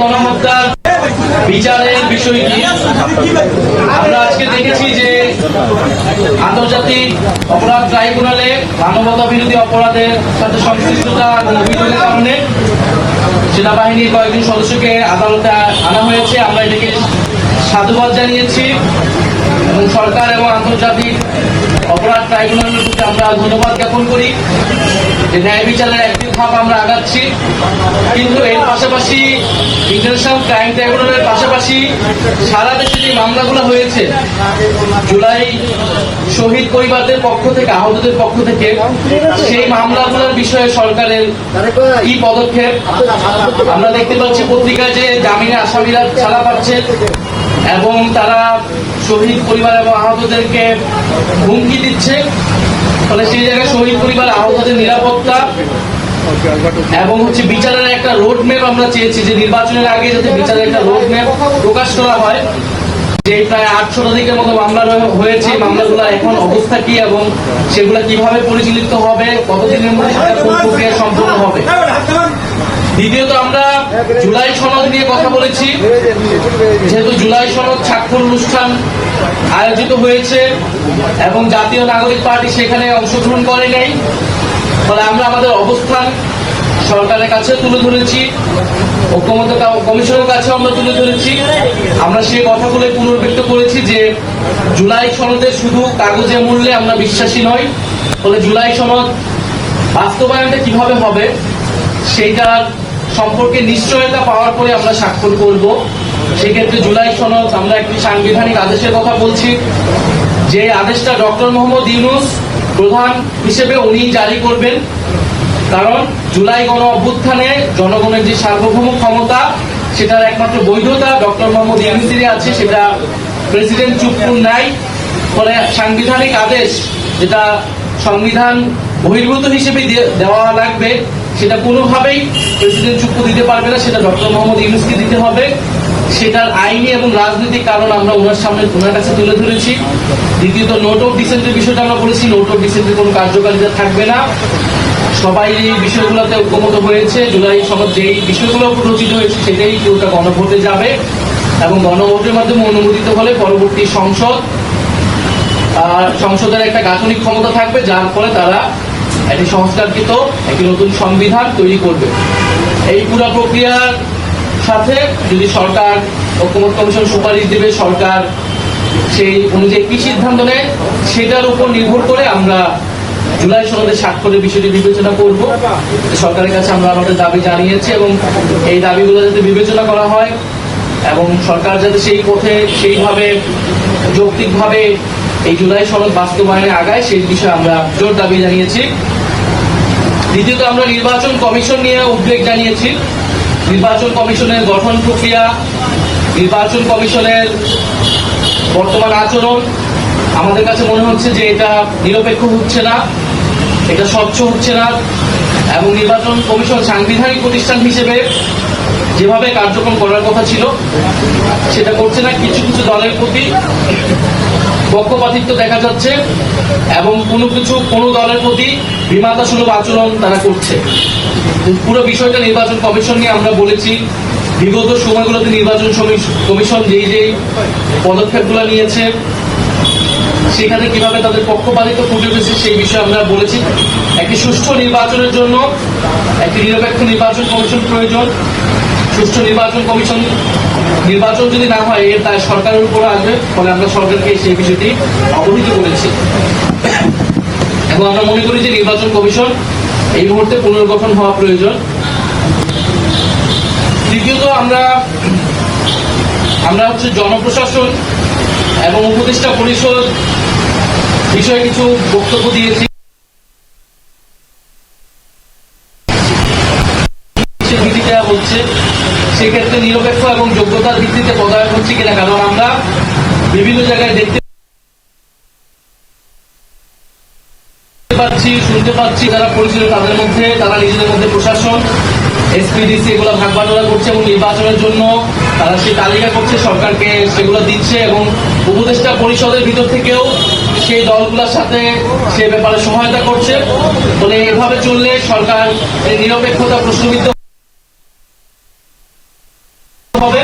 গণহত্যার বিচারের বিষয়টি আমরা আজকে দেখেছি যে আন্তর্জাতিক অপরাধ ট্রাইব্যুনালে মানবতা বিরোধী অপরাধের সাথে সংশ্লিষ্টতা অভিযোগের কারণে সেনাবাহিনীর কয়েকজন সদস্যকে আদালতে আনা হয়েছে। আমরা এটাকে সাধুবাদ জানিয়েছি এবং সরকার এবং আন্তর্জাতিক অপরাধ ট্রাইব্যুনালের প্রতি আমরা ধন্যবাদ জ্ঞাপন করি। ন্যায় বিচারের একটি ধাপ আমরা আগাচ্ছি, কিন্তু এর পাশাপাশি ইন্টারন্যাশনাল ক্রাইম ট্রাইব্যুনালের পাশাপাশি সারা দেশে যে মামলাগুলো হয়েছে, জুলাই শহীদ পরিবারদের পক্ষ থেকে, আহতদের পক্ষ থেকে, সেই মামলাগুলোর বিষয়ে সরকারের কি পদক্ষেপ? আমরা দেখতে পাচ্ছি পত্রিকায় যে জামিনে আসামিরা ছাড়া পাচ্ছে এবং তারা শহীদ পরিবার এবং আহতদেরকে হুমকি দিচ্ছে। ফলে সেই জায়গায় শহীদ পরিবার, আহতদের নিরাপত্তা এবং হচ্ছে বিচারের একটা রোড ম্যাপ আমরা চেয়েছি যে নির্বাচনের আগে যাতে বিচারের একটা রোড ম্যাপ প্রকাশ করা হয়। যে প্রায় আটশো শতাধিকের মতো মামলা হয়েছে মামলাগুলো এখন অবস্থা কি এবং সেগুলো কীভাবে পরিচালিত হবে, কতদিনের মধ্যে সেটা প্রক্রিয়া সম্পূর্ণ হবে? দ্বিতীয়ত আমরা জুলাই সনদ নিয়ে কথা বলেছি। যেহেতু জুলাই সনদ স্বাক্ষর অনুষ্ঠান আয়োজিত হয়েছে এবং জাতীয় নাগরিক পার্টি সেখানে অংশগ্রহণ করে নাই। ফলে আমরা আমাদের অবস্থান সরকারের কাছে তুলে ধরেছি ঐক্যমত কমিশনের কাছে আমরা তুলে ধরেছি। আমরা সেই কথাগুলো পুনর্ব্যক্ত করেছি যে জুলাই সনদে শুধু কাগজে মূল্যে আমরা বিশ্বাসী নই, ফলে জুলাই সনদ বাস্তবায়নটা কীভাবে হবে সেইটার সম্পর্কে নিশ্চয়তা পাওয়ার পরে আমরা স্বাক্ষর করব। সেক্ষেত্রে জুলাই সনদ, আমরা একটি সাংবিধানিক আদেশের কথা বলছি। যে আদেশটা ডক্টর মোহাম্মদ ইউনুস প্রধান হিসেবে উনি জারি করবেন। কারণ জুলাই গণ অভ্যুত্থানে জনগণের যে সার্বভৌম ক্ষমতা, সেটার একমাত্র বৈধতা ডক্টর মোহাম্মদ ইউনুসেরই আছে, সেটা প্রেসিডেন্ট চুপুর নাই। ফলে সাংবিধানিক আদেশ, যেটা সংবিধান বহির্ভূত হিসেবে দেওয়া লাগবে সেটা কোনোভাবেই প্রেসিডেন্ট চুক্তি দিতে পারবে না, সেটা ডক্টর মোহাম্মদ ইউনুসকে দিতে হবে। সেটার আইনি এবং রাজনৈতিক কারণ আমরা ওনার সামনে, ওনার কাছে তুলে ধরেছি। দ্বিতীয়ত নোট অফ ডিসেন্টের বিষয়টা আমরা বলেছি নোট অফ ডিসেন্টের কোনো কার্যকারিতা থাকবে না। সবাই এই বিষয়গুলোতে ঐক্যমত হয়েছে। জুলাই সনদ যেই বিষয়গুলো উপর রচিত হয়েছে, সেটাই পুরোটা গণভোটে যাবে এবং গণভোটের মাধ্যমে অনুমোদিত হলে পরবর্তী সংসদ সংসদের একটা গাঠনিক ক্ষমতা থাকবে, যার ফলে তারা একটি সংস্কারকৃত একটি নতুন সংবিধান তৈরি করবে। এই পুরো প্রক্রিয়ার সাথে যদি সরকার, ঐক্যমত কমিশন সুপারিশ দেবে, সরকার সেই অনুযায়ী কি সিদ্ধান্ত নেয়, সেটার উপর নির্ভর করে আমরা জুলাই সনদের স্বাক্ষরের বিষয়টি বিবেচনা করব। সরকারের কাছে আমরা আমাদের দাবি জানিয়েছি এবং এই দাবিগুলো যাতে বিবেচনা করা হয় এবং সরকার যাতে সেই পথে সেইভাবে যৌক্তিকভাবে এই জুলাই সনদ বাস্তবায়নে আগায়, সেই বিষয়ে আমরা জোর দাবি জানিয়েছি। দ্বিতীয়ত আমরা নির্বাচন কমিশন নিয়ে উদ্বেগ জানিয়েছি। নির্বাচন কমিশনের গঠন প্রক্রিয়া, নির্বাচন কমিশনের বর্তমান আচরণ, আমাদের কাছে মনে হচ্ছে যে এটা নিরপেক্ষ হচ্ছে না, এটা স্বচ্ছ হচ্ছে না, এবং নির্বাচন কমিশন সাংবিধানিক প্রতিষ্ঠান হিসেবে যেভাবে কার্যক্রম করার কথা ছিল, সেটা করছে না। কিছু কিছু দলের প্রতি পক্ষপাতিত্ব দেখা যাচ্ছে এবং কোনো কিছু কোনো দলের প্রতি বিমাতা সুলভ আচরণ তারা করছে। পুরো বিষয়টা নির্বাচন কমিশন নিয়ে আমরা বলেছি। বিগত সময়গুলোতে নির্বাচন কমিশন যেই যেই পদক্ষেপগুলো নিয়েছে, সেখানে কীভাবে তাদের পক্ষপাতিত্ব ফুটে উঠেছে সেই বিষয়ে আমরা বলেছি। একটি সুষ্ঠু নির্বাচনের জন্য একটি নিরপেক্ষ নির্বাচন কমিশন প্রয়োজন। সুষ্ঠু নির্বাচন কমিশন, নির্বাচন যদি না হয়, এর দায় সরকারের উপর আসবে, ফলে আমরা সরকারকে সেই বিষয়টি অবহিত করেছি। এবং আমরা মনে করি যে নির্বাচন কমিশন এই মুহূর্তে পুনর্গঠন হওয়া প্রয়োজন। দ্বিতীয়ত, আমরা আমরা হচ্ছে জনপ্রশাসন এবং উপদেষ্টা পরিষদ বিষয়ে কিছু বক্তব্য দিয়েছি। হচ্ছে সেক্ষেত্রে নিরপেক্ষ এবং যোগ্যতার ভিত্তিতে পদায়ন হচ্ছে কিনা, কারণ আমরা বিভিন্ন জায়গায় দেখতে পাচ্ছি, শুনতে পাচ্ছি, যারা পরিচিত তাদের মধ্যে, তারা নিজেদের মধ্যে প্রশাসন এসপিডিসি এগুলো ভাগ বাটোয়ারা করছে এবং নির্বাচনের জন্য তারা সেই তালিকা করছে, সরকারকে সেগুলো দিচ্ছে এবং উপদেষ্টা পরিষদের ভিতর থেকেও সেই দলগুলোর সাথে সে ব্যাপারে সহায়তা করছে। ফলে এভাবে চললে সরকার নিরপেক্ষতা প্রশ্নবিদ্ধ হবে।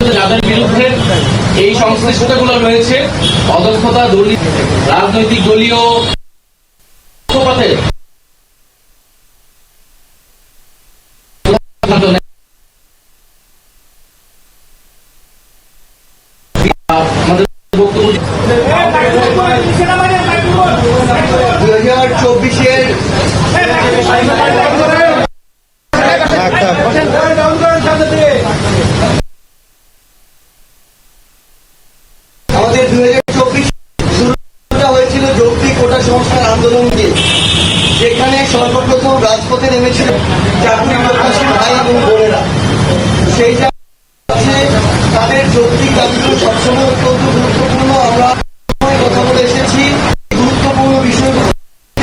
যাদের বিরুদ্ধে এই সংশ্লিষ্টতাগুলো রয়েছে অদক্ষতা দুর্নীতি রাজনৈতিক দলীয় দুই হাজার চব্বিশের আমাদের দুই হাজার চব্বিশ তাদের যৌক্তিক দাবিগুলো সবসময় অত্যন্ত গুরুত্বপূর্ণ। আমরা কথা বলে এসেছি। গুরুত্বপূর্ণ বিষয়গুলো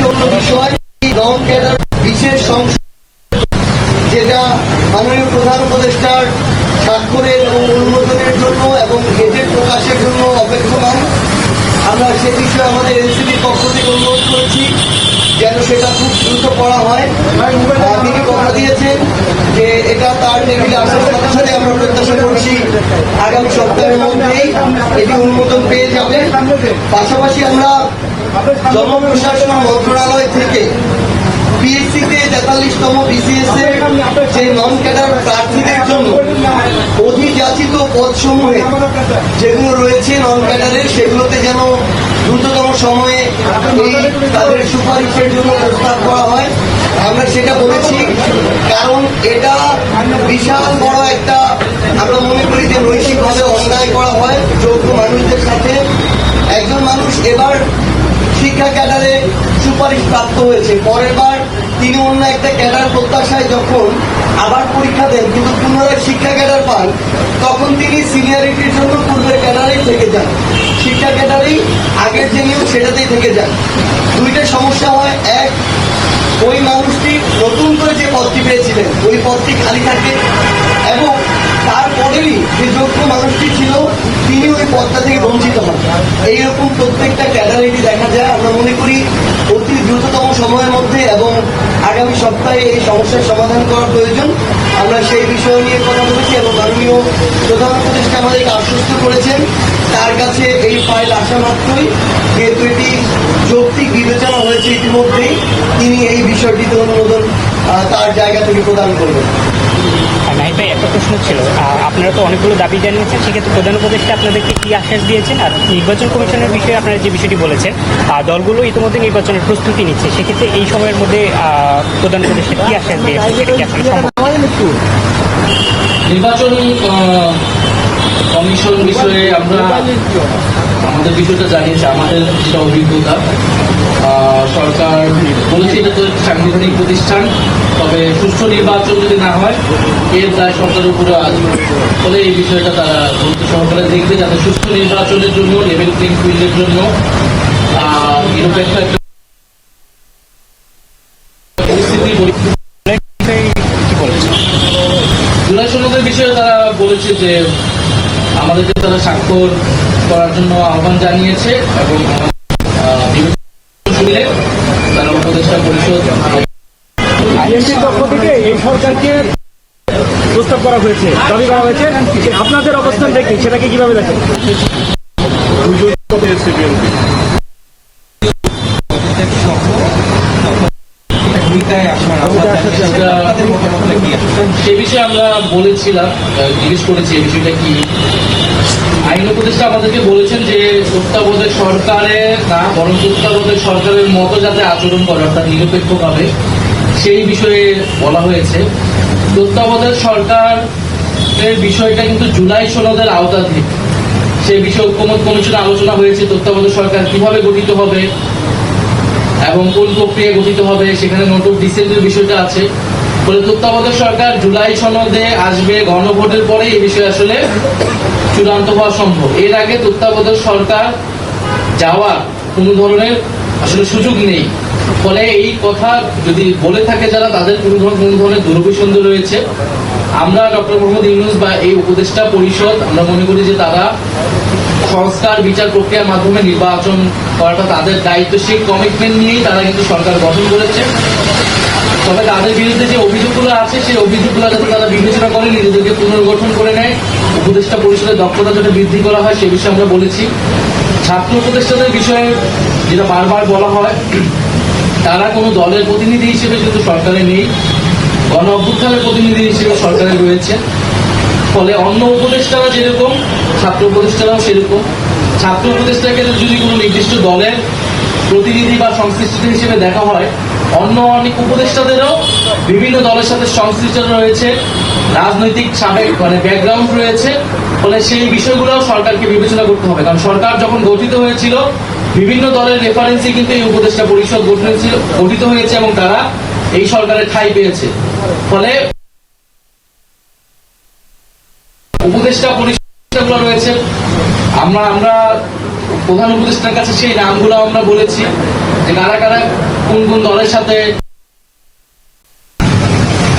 অন্য বিষয় নন ক্যাডার বিশেষ সংসদ যেটা মাননীয় প্রধান উপদেষ্টার স্বাক্ষরের এবং অনুমোদনের জন্য এবং গেজেট প্রকাশের জন্য অপেক্ষমান বিষয়ে আমাদের এনসিপির পক্ষ থেকে অনুরোধ করেছি যেন সেটা খুব দ্রুত করা হয়। তিনি কথা দিয়েছেন যে এটা তার টেবিলে আসার সাথে সাথে আমরা প্রত্যাশা করছি আগামী সপ্তাহের মধ্যেই এটি অনুমোদন পেয়ে যাবে। পাশাপাশি আমরা জনপ্রশাসন মন্ত্রণালয় থেকে পিএসসিতে তেতাল্লিশতম বিসিএস এর যে নন ক্যাডার প্রার্থীদের জন্য অধিযাচিত পদসমূহে যেগুলো রয়েছে নন ক্যাডারের সেগুলোতে যেন দ্রুততম সময়ে এই তাদের সুপারিশের জন্য প্রস্তাব করা হয়। আমরা সেটা বলেছি কারণ এটা বিশাল বড় একটা, আমরা মনে করি যে নৈশিকভাবে অন্যায় করা হয় যোগ্য মানুষদের সাথে। একজন মানুষ এবার শিক্ষা ক্যাডারে সুপারিশ প্রাপ্ত হয়েছে। পরের বার তিনি অন্য একটা ক্যাডার প্রত্যাশায় যখন আবার পরীক্ষা দেন, কিন্তু পুনরায় শিক্ষা ক্যাডার পান, তখন তিনি সিনিয়রিটির জন্য পূর্বের ক্যাডারেই থেকে যান। শিক্ষা ক্যাটারিং আগের যে নিয়ম সেটাতেই থেকে যায়। দুইটা সমস্যা হয়। এক, ওই মানুষটি নতুন করে যে পদটি পেয়েছিলেন, ওই পদটি খালি থাকে। এবং তারপরেই যে যোগ্য মানুষটি ছিল, তিনি ওই পদটা থেকে বঞ্চিত হন। এইরকম প্রত্যেকটা ক্যাডারেটি দেখা যায়। আমরা মনে করি, অতি দ্রুততম সময়ের মধ্যে এবং আগামী সপ্তাহে এই সমস্যার সমাধান করার প্রয়োজন। আমরা সেই বিষয় নিয়ে কথা বলেছি এবং মাননীয় প্রধান উপদেষ্টা আমাদেরকে আশ্বস্ত করেছেন। তার কাছে এই ফাইল আসা মাত্রই, যেহেতু এটি যৌক্তিক বিবেচনা হয়েছে ইতিমধ্যেই, তিনি এই বিষয়টিতে অনুমোদন তার জায়গা থেকে প্রদান করবেন আর নাহিদ ভাই একটা প্রশ্ন ছিল। আপনারা তো অনেকগুলো দাবি জানিয়েছেন সেক্ষেত্রে প্রধান উপদেষ্টা আপনাদেরকে কি আশ্বাস দিয়েছেন? আর নির্বাচন কমিশনের বিষয়ে আপনারা যে বিষয়টি বলেছেন দলগুলো ইতিমধ্যে নির্বাচনের প্রস্তুতি নিচ্ছে সেক্ষেত্রে এই সময়ের মধ্যে প্রধান উপদেষ্টা কি আশ্বাস দিয়েছেন? সেটা কি আসলে নির্বাচন কমিশন বিষয়ে আমরা আমাদের বিষয়টা জানিয়েছি আমাদের যেটা অভিজ্ঞতা সরকার বলেছে এটা তো সাংবিধানিক প্রতিষ্ঠান তবে সুষ্ঠু নির্বাচন যদি না হয় এর দায় সরকারের উপরে আসবে ফলে এই বিষয়টা তারা গুরুত্ব সহকারে দেখবে যাতে সুষ্ঠু নির্বাচনের জন্য লেভেল প্লেইং ফিল্ডের জন্য আহ, নিরপেক্ষ একটা পরিস্থিতি জুলাই সনদের বিষয়ে তারা বলেছে যে আমাদেরকে তারা স্বাক্ষর করার জন্য আহ্বান জানিয়েছে এবং বিভিন্ন তারা উপদেষ্টা পরিষদ পক্ষ থেকে এই সরকারকে প্রস্তাব করা হয়েছে দাবি করা হয়েছে আপনাদের অবস্থান দেখি সেটাকে কীভাবে দেখেন? সে বিষয়ে আমরা বলেছিলাম জিজ্ঞেস করেছি এই বিষয়টা কি। আইন উপদেষ্টা আমাদেরকে বলেছেন যে তত্ত্বাবধায়ক সরকারের না, বরং তত্ত্বাবধায়ক সরকারের মতো যাতে আচরণ করে, অর্থাৎ নিরপেক্ষভাবে, সেই বিষয়ে বলা হয়েছে। তত্ত্বাবধায়ক সরকার বিষয়টা কিন্তু জুলাই আওতাধীন। সে বিষয়ে ঐক্যমত কমিশনে আলোচনা হয়েছে তত্ত্বাবধায়ক সরকার কীভাবে গঠিত হবে এবং কোন প্রক্রিয়া গঠিত হবে, সেখানে নোট ডিসেন্টের বিষয়টা আছে। ফলে তত্ত্বাবধায়ক সরকার জুলাই সনদে আসবে, গণভোটের পরে এই বিষয়ে আসলে চূড়ান্ত হওয়া সম্ভব। এর আগে তত্ত্বাবধায়ক সরকার যাওয়ার কোনো ধরনের আসলে সুযোগ নেই। ফলে এই কথা যদি বলে থাকে যারা, তাদের কোনো ধরনের কোনো ধরনের দুরভিসন্ধি রয়েছে। আমরা ডক্টর মোহাম্মদ ইউনুস বা এই উপদেষ্টা পরিষদ, আমরা মনে করি যে তারা সংস্কার, বিচার প্রক্রিয়ার মাধ্যমে নির্বাচন করাটা তাদের দায়িত্ব। সেই কমিটমেন্ট নিয়েই তারা কিন্তু সরকার গঠন করেছে। তবে তাদের বিরুদ্ধে যে অভিযোগগুলো আছে, সেই অভিযোগগুলো যাতে তারা বিবেচনা করে, নিজেদেরকে পুনর্গঠন করে নেয়। উপদেষ্টা পরিষদের দক্ষতা যাতে বৃদ্ধি করা হয়, সে বিষয়ে আমরা বলেছি। ছাত্র উপদেষ্টাদের বিষয়ে যেটা বারবার বলা হয়, তারা কোনো দলের প্রতিনিধি হিসেবে কিন্তু সরকারে নেই, গণ অভ্যুত্থানের প্রতিনিধি হিসেবে সরকারে রয়েছে। ফলে অন্য উপদেষ্টারা যেরকম, ছাত্র উপদেষ্টারাও সেরকম। ছাত্র উপদেষ্টাকে যদি কোনো নির্দিষ্ট দলের প্রতিনিধি বা সংশ্লিষ্ট হিসেবে দেখা হয় অন্য অনেক উপদেষ্টাদেরও বিভিন্ন দলের সাথে সংশ্লিষ্ট রয়েছে, রাজনৈতিক সাবেক মানে ব্যাকগ্রাউন্ড রয়েছে, ফলে সেই বিষয়গুলো সরকারকে বিবেচনা করতে হবে। কারণ সরকার যখন গঠিত হয়েছিল, বিভিন্ন দলের রেফারেন্সে কিন্তু এই উপদেষ্টা পরিষদ গঠন ছিল, গঠিত হয়েছে এবং তারা এই সরকারের ঠাঁই পেয়েছে। ফলে উপদেষ্টা পরিষদগুলো রয়েছে। আমরা আমরা প্রধান উপদেষ্টার কাছে সেই নামগুলো আমরা বলেছি। যে কারা কারা কোন কোন দলের সাথে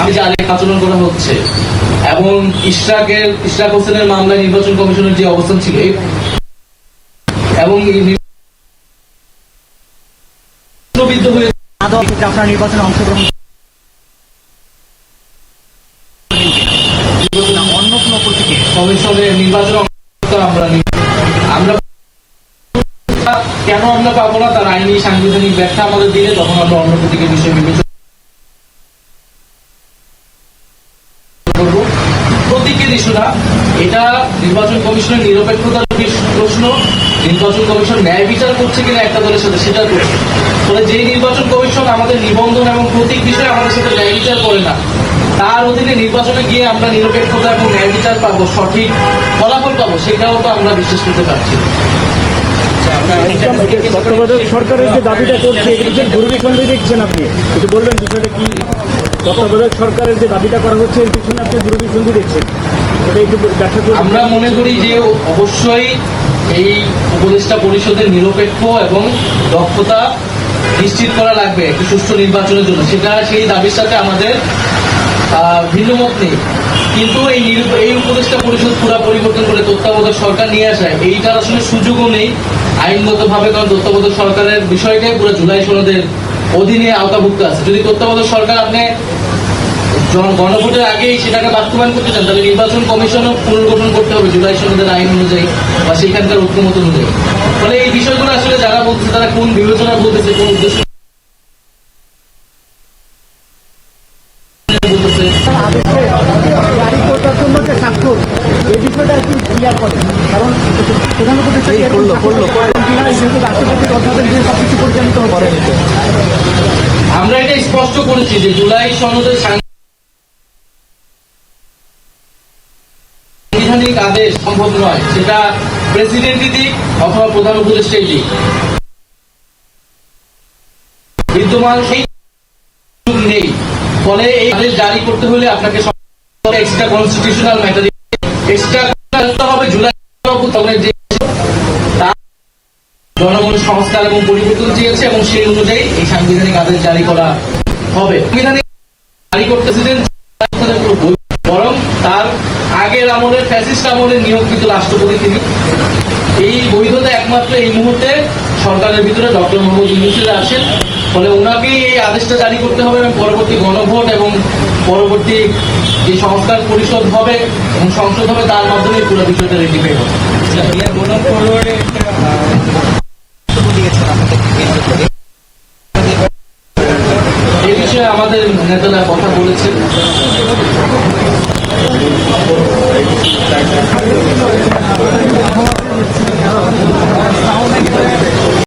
আমি জানি আচরণ করা হচ্ছে। এবং ইশরাকের ইশরাক হোসেনের মামলায় নির্বাচন কমিশনের যে অবস্থান ছিল এবং আপনার নির্বাচনে অংশগ্রহণ অন্য কোনো প্রতীকে কমিশনের নির্বাচন আমরা কেন আমরা পাবো না? তার আইনি, সাংবিধানিক ব্যাখ্যা আমাদের দিলে তখন আমরা অন্য প্রতীকের বিষয় বিবেচনা এটা নির্বাচন কমিশনের নিরপেক্ষতার প্রশ্ন। নির্বাচন কমিশন ন্যায় বিচার করছে কিনা একটা দলের সাথে সেটা করছে। ফলে যে নির্বাচন কমিশন আমাদের নিবন্ধন এবং প্রতীক বিষয়ে আমাদের সাথে ন্যায় বিচার করে না, তার অধীনে নির্বাচনে গিয়ে আমরা নিরপেক্ষতা এবং ন্যায় বিচার পাবো, সঠিক ফলাফল পাবো, সেটাও তো আমরা বিশ্বাস করতে পারছি। তত্ত্বাবধায়ক সরকারের যে দাবিটা করছে এগুলো দেখছেন আপনি? একটু বলবেন বিষয়টা কি? তত্ত্বাবধায়ক সরকারের যে দাবিটা করা হচ্ছে এর পিছনে আপনি দেখছেন? আমরা মনে করি যে অবশ্যই এই উপদেষ্টা পরিষদের নিরপেক্ষ এবং দক্ষতা নিশ্চিত করা লাগবে একটি সুষ্ঠু নির্বাচনের জন্য। সেটা সেই দাবির সাথে আমাদের আহ, ভিন্ন মত নেই। কিন্তু এই এই উপদেষ্টা পরিষদ পুরা পরিবর্তন করে তত্ত্বাবধায়ক সরকার নিয়ে আসায়, এইটার আসলে সুযোগও নেই আইনগত ভাবে কারণ তত্ত্বাবধায়ক সরকারের বিষয়টাই পুরো জুলাই সনদের অধীনে আওতাভুক্ত আছে। যদি তত্ত্বাবধায়ক সরকার আপনি গণভোটের আগেই সেটাকে বাস্তবায়ন করতে চান, তাহলে নির্বাচন কমিশনও পুনর্গঠন করতে হবে জুলাই সনদের আইন অনুযায়ী বা সেখানকার ঐক্যমত অনুযায়ী। ফলে এই বিষয়গুলো আসলে যারা বলছে তারা কোন বিবেচনা বলতেছে কোন উদ্দেশ্য বলতেছে আদেশে জারি করার জন্য যে স্বাক্ষর এই বিষয়টা একটু ক্লিয়ার করেন। কারণ প্রধান উপদেষ্টা কি এরকম স্বাক্ষর করেন কিনা যেহেতু রাষ্ট্রপতির অধ্যাদেশ দিয়ে সবকিছু পরিচালিত হবে আমরা এটা স্পষ্ট করেছি যে জুলাই সনদের সাংবিধানিক আদেশ সম্ভব নয় সেটা প্রেসিডেন্টই দিক অথবা প্রধান উপদেষ্টাই দিক। বিদ্যমান সেই নেই। ফলে এই আদেশ জারি করতে হলে আপনাকে এক্সট্রা কনস্টিটিউশনাল ম্যাটার জনগণ সংস্কার এবং পরিবর্তন চেয়েছে এবং সেই অনুযায়ী এই সাংবিধানিক আদেশ জারি করা হবে। জারি করতেছিলেন বরং তার আগের আমলের ফ্যাসিস্ট আমলের নিয়োগকৃত রাষ্ট্রপতি তিনি। এই বৈধতা একমাত্র এই মুহূর্তে সরকারের ভিতরে ডক্টর মোহাম্মদ ইউনুসের আছেন ফলে ওনাকেই এই আদেশটা জারি করতে হবে এবং পরবর্তী গণভোট এবং পরবর্তী যে সংস্কার পরিষদ হবে এবং সংসদ হবে, তার মাধ্যমে পুরো বিষয়টা রেডি হবে। এই বিষয়ে আমাদের নেতারা কথা বলেছেন।